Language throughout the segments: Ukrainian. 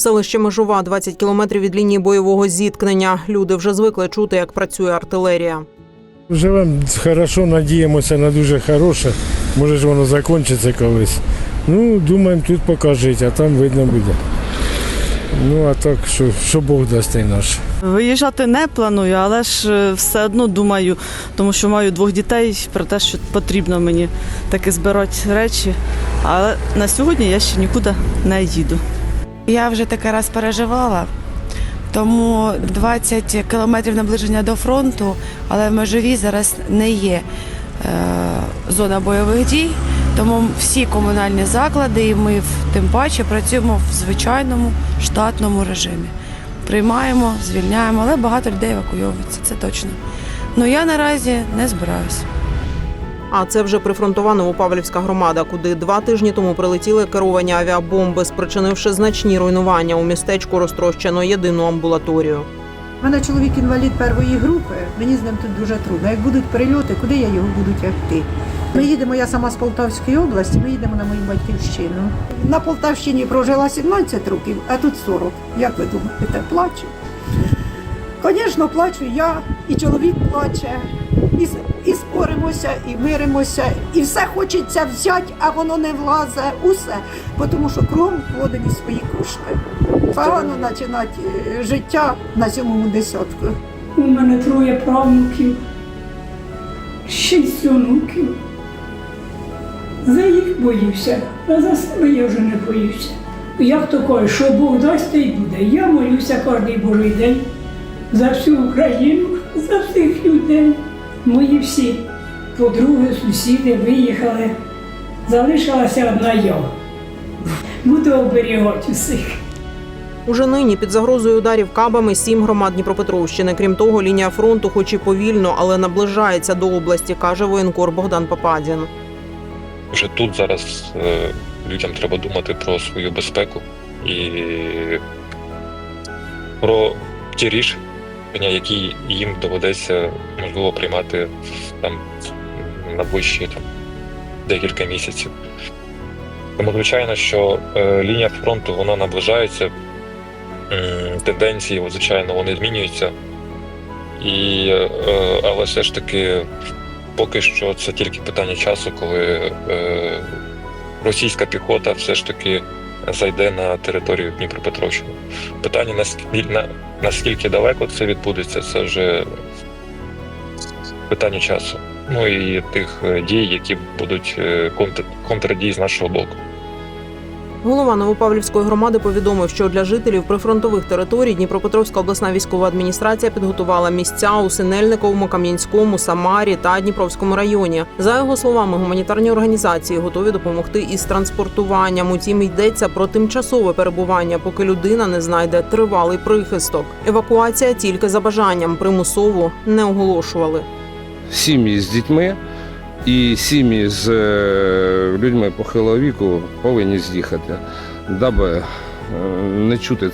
Селище Межова 20 кілометрів від лінії бойового зіткнення. Люди вже звикли чути, як працює артилерія. Живемо хорошо, надіємося на дуже хороше. Може ж воно закінчиться колись. Ну, думаємо, тут поки жити, а там видно буде. Ну, а так, що, що Бог дасть і наш. Виїжджати не планую, але ж е, все одно думаю, тому що маю двох дітей про те, що потрібно мені таки збирати речі. Але на сьогодні я ще нікуди не їду. Я вже таке раз переживала, тому 20 кілометрів наближення до фронту, але в межові зараз не є е, зона бойових дій. Тому всі комунальні заклади, і ми тим паче працюємо в звичайному штатному режимі. Приймаємо, звільняємо, але багато людей евакуйовується, це точно. Ну я наразі не збираюся. А це вже прифронтова Новопавлівська громада, куди два тижні тому прилетіли керовані авіабомби, спричинивши значні руйнування. У містечку розтрощено єдину амбулаторію. У мене чоловік інвалід першої групи, мені з ним тут дуже трудно. Як будуть прильоти, куди я його буду тягти? Ми їдемо, я сама з Полтавської області, ми їдемо на мою батьківщину. На Полтавщині прожила 17 років, а тут 40. Як ви думаєте, плачу? Звісно, плачу я, і чоловік плаче, і, с- і миримося, і все хочеться взяти, а воно не влазе, усе, тому що кром вкладені свої кошти. Погано починати е, життя на сьомому десятку. У мене троє правнуків, шість онуків. За їх боюся, а за себе я вже не боюся. Як то кажуть, що Бог дасть, те й буде. Я молюся кожен божий день за всю Україну, за всіх людей. Мої всі подруги, сусіди виїхали. Залишилася одна я. Буду оберігати усіх. Уже нині під загрозою ударів кабами сім громад Дніпропетровщини. Крім того, лінія фронту, хоч і повільно, але наближається до області, каже воєнкор Богдан Пападін. вже тут зараз е, людям треба думати про свою безпеку і про ті рішення, які їм доведеться можливо приймати там на ближчі там, декілька місяців. Тому звичайно, що е, лінія фронту вона наближається, тенденції, звичайно, вони змінюються. І, е, але все ж таки поки що це тільки питання часу, коли е, російська піхота все ж таки зайде на територію Дніпропетровщини. Питання наскільки, на, наскільки далеко це відбудеться, це вже питання часу. Ну і тих е, дій, які будуть е, контр, контрдій з нашого боку. Голова Новопавлівської громади повідомив, що для жителів прифронтових територій Дніпропетровська обласна військова адміністрація підготувала місця у Синельниковому, Кам'янському, Самарі та Дніпровському районі. За його словами, гуманітарні організації готові допомогти із транспортуванням. Утім, йдеться про тимчасове перебування, поки людина не знайде тривалий прихисток. Евакуація тільки за бажанням примусову не оголошували. Сім'ї з дітьми і сім'ї з е, людьми похилого віку повинні з'їхати, даби е, не чути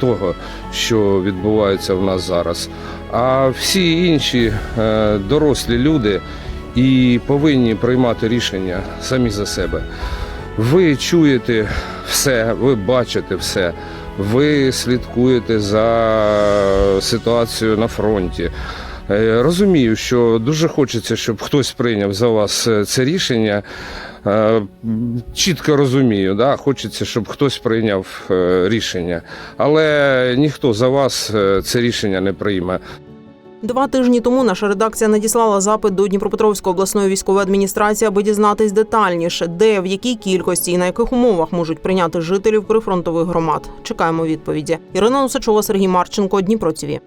того, що відбувається в нас зараз. А всі інші е, дорослі люди і повинні приймати рішення самі за себе. Ви чуєте все, ви бачите все, ви слідкуєте за ситуацією на фронті. Е, Розумію, що дуже хочеться, щоб хтось прийняв за вас е, це рішення. Е, Чітко розумію, да? хочеться, щоб хтось прийняв рішення, але ніхто за вас це рішення не прийме. Два тижні тому наша редакція надіслала запит до Дніпропетровської обласної військової адміністрації, аби дізнатись детальніше, де в якій кількості і на яких умовах можуть прийняти жителів прифронтових громад. Чекаємо відповіді. Ірина Носачова, Сергій Марченко, Дніпро ТІВІ.